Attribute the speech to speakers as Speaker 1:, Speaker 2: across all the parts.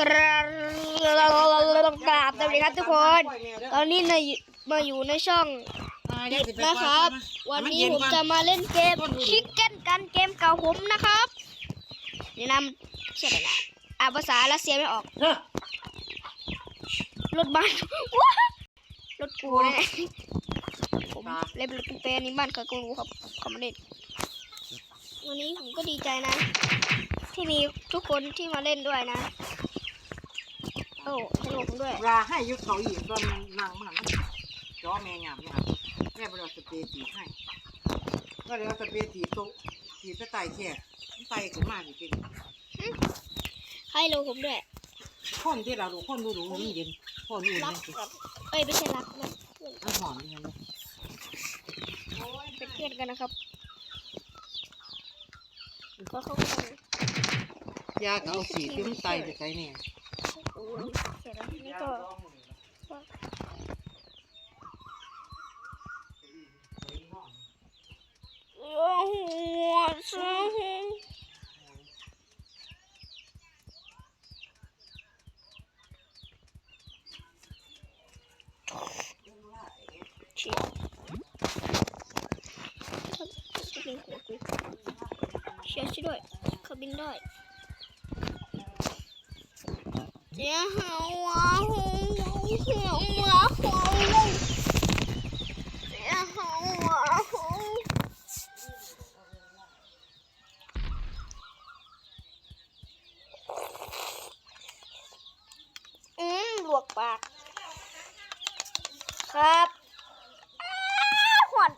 Speaker 1: กราบกราบสวัสดีครับทุกคน ตอนนี้ในมาอยู่ในช่อง
Speaker 2: นะ
Speaker 1: นะครับ วันนี้ผมจะมาเล่นเกมชิคเก้นกันเกมเก่าผมนะครับแนะนำเชื่ออะไรนะอ่านภาษารัสเซียไม่ออก รถบ้านว้ารถกูเนี่ยผมเล่นรถเป็นนี่บ้านเขาก็รู้ครับเขามาเล่นวันนี้ผมก็ดีใจนะ ที่มีทุกคนที่มาเล่นด้วยนะ โอ้สนุกด้วย
Speaker 2: ลาให้ยุคเขาอีกตอนนั่งมันจอแม่งามเนี่ยแม่บริสเปรย์ตีให้ก็เลยเอาสเปรย์ตีโต๊ะตีไปไต่แค่ไต่ขึ้นมาจริง
Speaker 1: ให้โลผมด้วย
Speaker 2: ๆคนที่เราดูคนดูดูมันเย็นคนอื่น
Speaker 1: รัก
Speaker 2: นี่สิ
Speaker 1: กับเอ้ยไม่ใช่รักนะเพื่อน
Speaker 2: น้ำหอมนี่นะ
Speaker 1: เป็นเพื่อนกันนะครับก็เข้ากัน
Speaker 2: ยาก็เอาสีที่มันไต่ไปใส่เนี่ย
Speaker 1: โอ้ย เสร็จแล้วนี่ก็โอ้โหซื้อเชียบินหัวกูเชียร์ช่วยด้วยเขาบินได้เจ้าหาวาหูหัวหมาหัว ลูกเจ้าหาวาหูอืมลวกปาก ครับหวน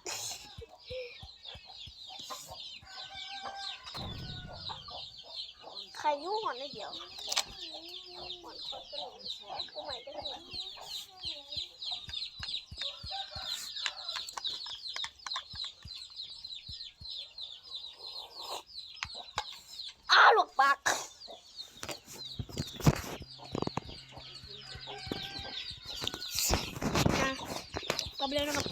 Speaker 1: ใครยุ่งหอนได้เดี๋ยว หอนคนเป็นหนูกูใหม่ได้ไหมอ้าหลวกปากนะกลับไปเลยนะครับ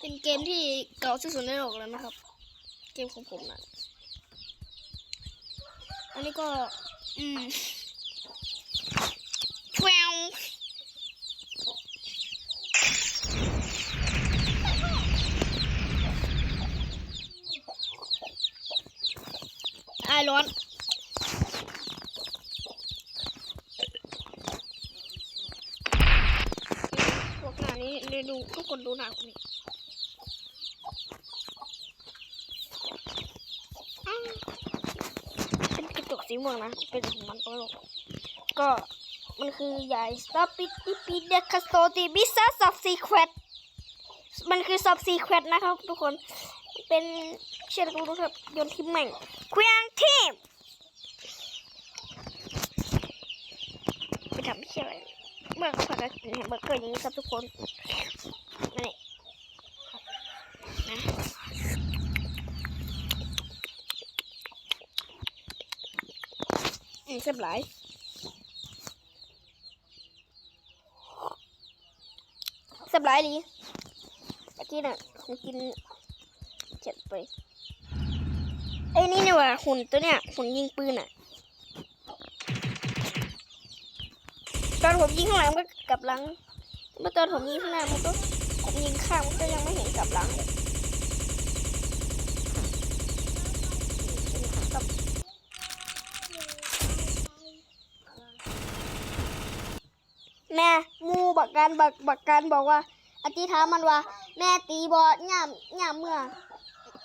Speaker 1: เป็นเกมที่เก่าที่สุดในโลกแล้วนะครับ เกมของผมนะอันนี้ก็ อืมแววอร้อนพวกหน้านี้เดี๋ยวดูทุกคนดูหน้าผมนี่อ้าวเป็นกระจก สีม่วงนะ เป็นของมันก็ไม่บอกก็มันคือใหญ่สตาปิติปิเดคาสโตติบิซาซับซีเควตมันคือซับซีเควตนะครับ ทุกคน เป็นเชือกรูครับยนต์ที่แม่งเควียงทีมไปทำเชื่ออะไรเมื่อเขาผัดกันกินแฮมเบอร์เกอร์อย่างนี้ครับทุกคนนี่ยนะ อืมเสียบหลายเสียบหลายดีเมื่อกี้น่ะผมกินเจ็ดไปไอ้นี่เนี่ยว่ะหุ่นตัวเนี้ยหุ่นยิงปืนอะตอนผมยิงข้างหลังมันก็กลับหลังเมื่อตอนผมยิงข้างหน้ามันก็ผมยิงข้างมันก็ยังไม่เห็นกลับหลังเลยกับ แม่หมูบักการบักบักการบอกว่าอธิษฐานมันว่า แม่ตีบอย่ามย่ามเมื่อ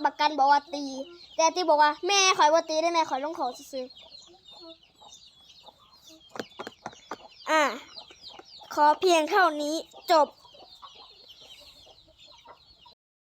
Speaker 1: บักการบอกว่าตี แต่ตีบอกว่า แม่ขอยว่าตีได้แม่ขอยลงขอซื้ออะขอเพียงเท่านี้จบ